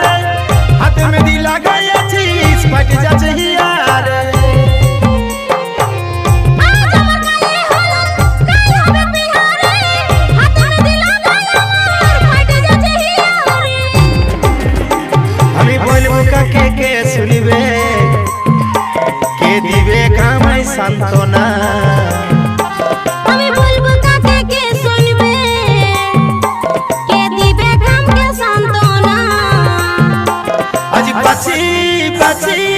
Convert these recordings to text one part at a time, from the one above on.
রে হাতে মেহেদি লাগাইয়াছিস ফাটে যাচ্ছে হিয়া রে আমি বলব কাকে কে শুনিবে? কে দিবে কামাই সান্ত্বনা? বাঁচি বাঁচি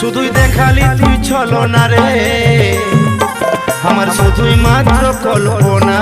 শুধুই দেখালি তুই চলো না রে। আমার শুধুই মাত্র কল্পনা।